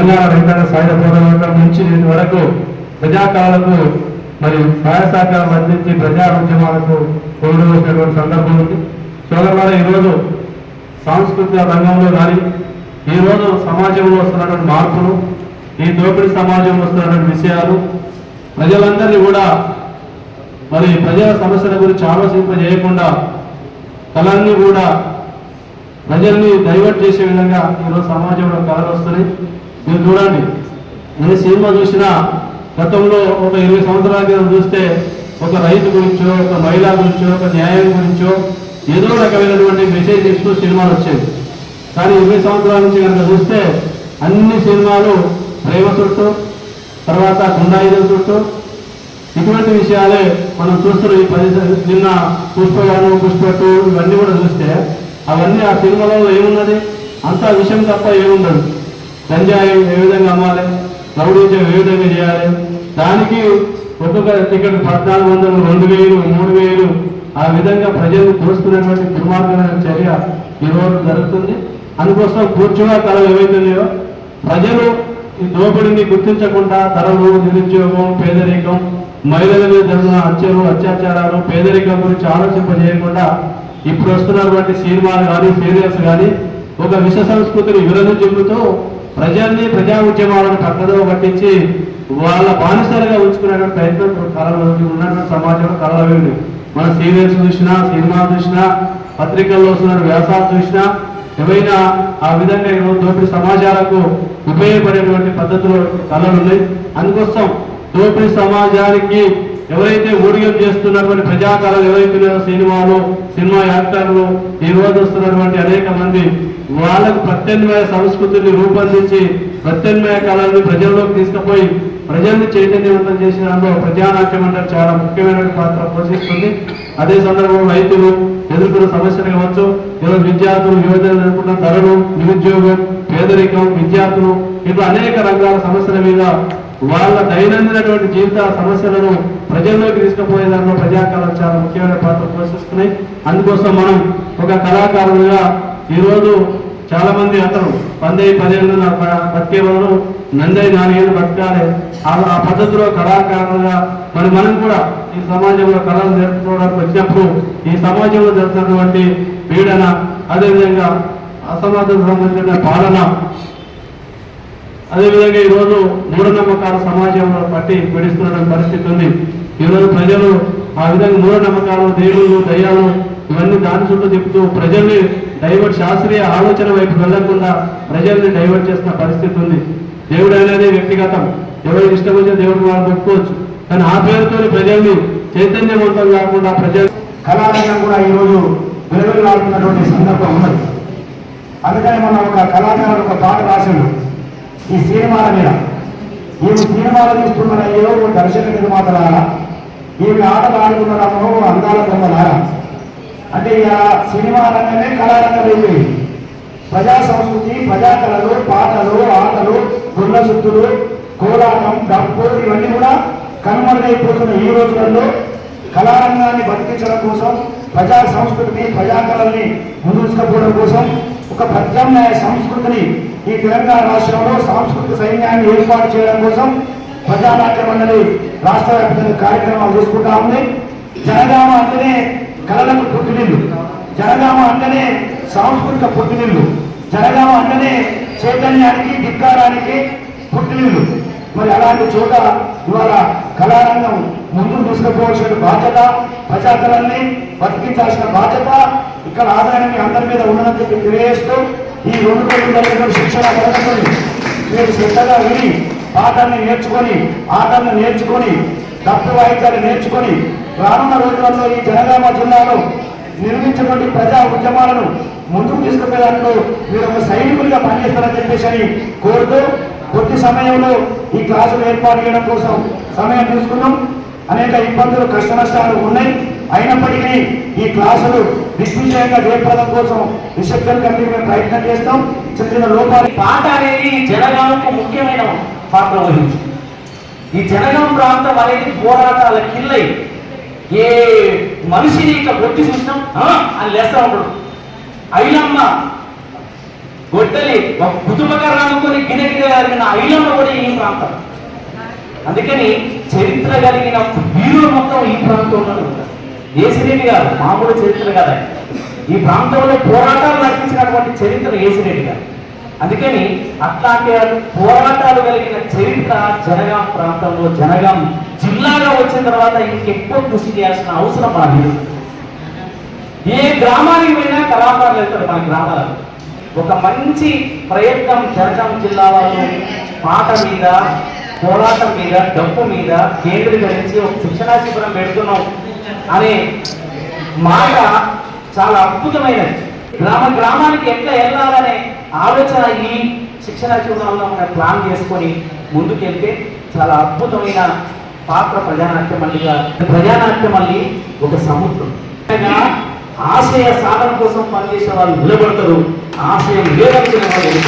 తెలంగాణ రైతాంగ సాయుధ పోరాటం నుంచి నేటి వరకు ప్రజాకాలకు మరియు సహాయ సహకారం అందించి ప్రజా ఉద్యమాలకు కొనుగోలుసినటువంటి సందర్భం ఉంది. సోదరులారా ఈరోజు సాంస్కృతిక రంగంలో కానీ ఈరోజు సమాజంలో వస్తున్నటువంటి మార్పులు ఈ దోపిడీ సమాజంలో వస్తున్నటువంటి విషయాలు ప్రజలందరినీ కూడా మరి ప్రజల సమస్యల గురించి ఆలోచింపజేయకుండా కళల్ని కూడా ప్రజల్ని డైవర్ట్ చేసే విధంగా ఈరోజు సమాజంలో కళలు వస్తున్నాయి. మీరు చూడండి. నేను సినిమా చూసినా గతంలో ఒక ఇరవై సంవత్సరాల క్రితం చూస్తే ఒక రైతు గురించో ఒక మహిళ గురించో ఒక న్యాయం గురించో ఏదో రకమైనటువంటి మెసేజ్ ఇస్తూ సినిమాలు వచ్చేవి. కానీ ఇరవై సంవత్సరాల నుంచి కనుక చూస్తే అన్ని సినిమాలు ప్రేమ చుట్టూ తర్వాత గుండాయుధం చుట్టూ ఇటువంటి విషయాలే మనం చూస్తున్నాం ఈ పది నిన్న పుష్పగాను పుష్పట్టు ఇవన్నీ కూడా చూస్తే అవన్నీ ఆ సినిమాలలో ఏమున్నది? అంతా విషయం తప్ప ఏముండదు. గంజాయి ఏ విధంగా అమ్మాలి రౌడీజం ఏ విధంగా చేయాలి? దానికి ఒక్కొక్క టికెట్ పద్నాలుగు వందలు రెండు వేలు మూడు వేలు ఆ విధంగా ప్రజలు దోస్తున్నటువంటి దుర్మార్గమైన చర్య ఈరోజు జరుగుతుంది. అందుకోసం కూర్చుగా కళలు ఏవైతున్నాయో ప్రజలు ఈ దోపిడీని గుర్తించకుండా తరలు నిరుద్యోగం పేదరికం మహిళల మీద జరిగిన హత్యలు అత్యాచారాలు పేదరికం గురించి ఆలోచింపజేయకుండా ఇప్పుడు వస్తున్నటువంటి సినిమాలు కానీ సీరియల్స్ కానీ ఒక విష సంస్కృతిని విరదు చెబుతూ ప్రజల్ని ప్రజా ఉద్యమాలను పక్కదో పట్టించి వాళ్ళ బానిసలుగా ఉంచుకునే ప్రయత్నం కళలోకి ఉన్నటువంటి సమాజంలో కళలు ఉంది మన సీరియల్స్ చూసినా సినిమా చూసినా పత్రికల్లో వస్తున్న వ్యాసాలు చూసినా ఏవైనా ఆ విధంగా ఈరోజు దోపిడీ సమాజాలకు ఉపయోగపడేటువంటి పద్ధతులు కళలు ఉన్నాయి. అందుకోసం దోపిడీ సమాజానికి ఎవరైతే ఊడిగం చేస్తున్నటువంటి ప్రజా కళలు ఎవరైతే సినిమాలు సినిమా యాక్టర్లు ఈ రోజు వస్తున్నటువంటి అనేక మంది వాళ్ళకు ప్రత్యామ్నాయ సంస్కృతిని రూపొందించి ప్రత్యామ్నాయ కళల్ని ప్రజల్లోకి తీసుకుపోయి ప్రజల్ని చైతన్యవంతం చేసిన దానిలో ప్రజానాట్యం అంటే చాలా ముఖ్యమైన పాత్ర పోషిస్తుంది. అదే సందర్భంలో రైతులు ఎదుర్కొన్న సమస్యలు కావచ్చు ఈరోజు విద్యార్థులు యువతలు ఎదుర్కొన్న ధరలు నిరుద్యోగం పేదరికం విద్యార్థులు ఇట్లా అనేక రంగాల సమస్యల మీద వాళ్ళ దైనందినటువంటి జీవిత సమస్యలను ప్రజల్లోకి తీసుకుపోయే దాంట్లో ప్రజాకాలం చాలా ముఖ్యమైన పాత్ర పోషిస్తున్నాయి. అందుకోసం మనం ఒక కళాకారులుగా ఈరోజు చాలా మంది అంటారు పందే పదేళ్ళు నా బ- బతికే నందై నాలుగేళ్ళు బతకాలి. ఆ పద్ధతిలో కళాకారులుగా మరి మనం కూడా ఈ సమాజంలో కళలు నేర్చుకోవడానికి వచ్చినప్పుడు ఈ సమాజంలో జరుగుతున్నటువంటి పీడన అదేవిధంగా అసమాజం సంబంధించిన పాలన అదేవిధంగా ఈరోజు మూఢనమ్మకాల సమాజంలో పట్టి పీడిస్తున్న పరిస్థితి ఉంది. ఈరోజు ప్రజలు ఆ విధంగా మూఢనమ్మకాలు దేవుళ్ళు దయ్యాలు ఇవన్నీ దాని చుట్టూ చెప్తూ ప్రజల్ని డైవర్ట్ శాస్త్రీయ ఆలోచన వైపు వెళ్ళకుండా ప్రజల్ని డైవర్ట్ చేస్తున్న పరిస్థితి ఉంది. దేవుడు అనేది వ్యక్తిగతం. ఎవరికి ఇష్టం వచ్చే దేవుడు వాళ్ళు పెట్టుకోవచ్చు కానీ ఆ పేరుతో ప్రజల్ని చైతన్యవంతం కాకుండా ప్రజలు కళారంగం కూడా ఈరోజు వెలువెల్లాడుతున్నటువంటి సందర్భం ఉన్నది. అందుకని మన ఒక కళాకారుడు ఒక పాట రాసిండు ఈ సినిమాల మీద. ఈమె సినిమాలు తీస్తున్నయ్యో దర్శక నిర్మాతలారా ఈమె ఆటలు ఆడుకున్న అందాల బొమ్మలారా. అంటే ఇక సినిమా రంగమే కళారంగం అయిపోయింది ప్రజా సంస్కృతి ప్రజా కళలు పాటలు ఆటలు గుళ్ళ సుత్తులు కోలాటం డప్పు ఇవన్నీ కూడా కనుమరుగైపోతున్న ఈ రోజులలో కళారంగాన్ని బతికించడం కోసం ప్రజా సంస్కృతిని ప్రజా కళల్ని ముందుకు కోసం ఒక ప్రత్యామ్నాయ సంస్కృతిని ఈ తెలంగాణ రాష్ట్రంలో సాంస్కృతిక సైన్యాన్ని ఏర్పాటు చేయడం కోసం ప్రజానాట్య మండలి రాష్ట్ర వ్యాప్తంగా కార్యక్రమాలు చేసుకుంటా ఉంది. జనగామ అంటేనే కళలకు జనగామ అంటేనే సాంస్కృతిక పుట్టినిల్లు. జనగామ అంటేనే చైతన్యానికి ధిక్కారానికి పుట్టినిల్లు. మరి అలాంటి చోట ఇవాళ కళారంగం ముందుకు తీసుకుపోవాల్సిన బాధ్యత ప్రజాకళల్ని బతికించాల్సిన బాధ్యత ఇక్కడ ఆదాయం అందరి మీద ఉన్నదని చెప్పి తెలియజేస్తూ ఈ రెండు కోట్ల శిక్షణ పథకం మీరు శ్రద్ధగా విని పాఠాన్ని నేర్చుకొని ఆటలను నేర్చుకొని తప్పు వాయిద్యాలు నేర్చుకొని రానున్న రోజులలో ఈ జనగామ జిల్లాలో నిర్మించినటువంటి ప్రజా ఉద్యమాలను ముందుకు తీసుకుపోయేదాంట్లో మీరు ఒక సైనికులుగా పనిచేస్తారని చెప్పేసి అని కోరుతూ కొద్ది సమయంలో ఈ క్లాసులు ఏర్పాటు చేయడం కోసం సమయం తీసుకున్నాం. అనేక ఇబ్బందులు కష్ట నష్టాలు ఉన్నాయి. అయినప్పటికీ ఈ క్లాసులు దిగ్విజయంగా జయప్రదం కోసం రిసెప్షన్ కమిటీ మేము ప్రయత్నం చేస్తాం. చిన్న చిన్న లోపాలు పాట అనేది జనగామకు ముఖ్యమైన పాత్ర వహించింది. ఈ జనగాం ప్రాంతం అనేది పోరాటాల కిల్లై. ఏ మనిషిని ఇట్లా కొట్టి చూసినాం అని లేస్తా ఉంటాడు. ఐలమ్మ గొడ్డలి ఒక కుటుంబకరణ అనుకుని గినె గినె ఐలమ్మ కూడా ఈ ప్రాంతం. అందుకని చరిత్ర కలిగిన వీరులు మొత్తం ఈ ప్రాంతంలో ఉంటారు ఏసిరెడ్డి గారు మామూలు చరిత్ర కదా ఈ ప్రాంతంలో పోరాటాలు నడిపించినటువంటి చరిత్ర ఏసిరెడ్డి గారు. అందుకని అట్లాంటి పోరాటాలు కలిగిన చరిత్ర జనగాం ప్రాంతంలో జనగాం జిల్లాగా వచ్చిన తర్వాత ఇంకెక్కువ కృషి చేయాల్సిన అవసరం మాది ఏ గ్రామానికి పోయినా కళాకారులు వెళ్తారు మన గ్రామాలకు ఒక మంచి ప్రయత్నం జనగాం జిల్లా వాళ్ళు పాట మీద పోరాటం మీద డబ్బు మీద కేంద్రీకరించి ఒక శిక్షణా శిబిరం పెడుతున్నాం అనే మాట చాలా అద్భుతమైనది. గ్రామ గ్రామానికి ఎట్లా వెళ్ళాలనే ఆలోచన ఈ శిక్షణా శిబిరంలో మనం ప్లాన్ చేసుకొని ముందుకెళ్తే చాలా అద్భుతమైన పాత్ర ప్రజానాట్య మల్లిగా ప్రజానాట్య మళ్ళీ ఒక సముద్రం. ఆశయ సాధన కోసం పనిచేసే వాళ్ళు నిలబడతారు. ఆశయం లేదనుకునే వాళ్ళు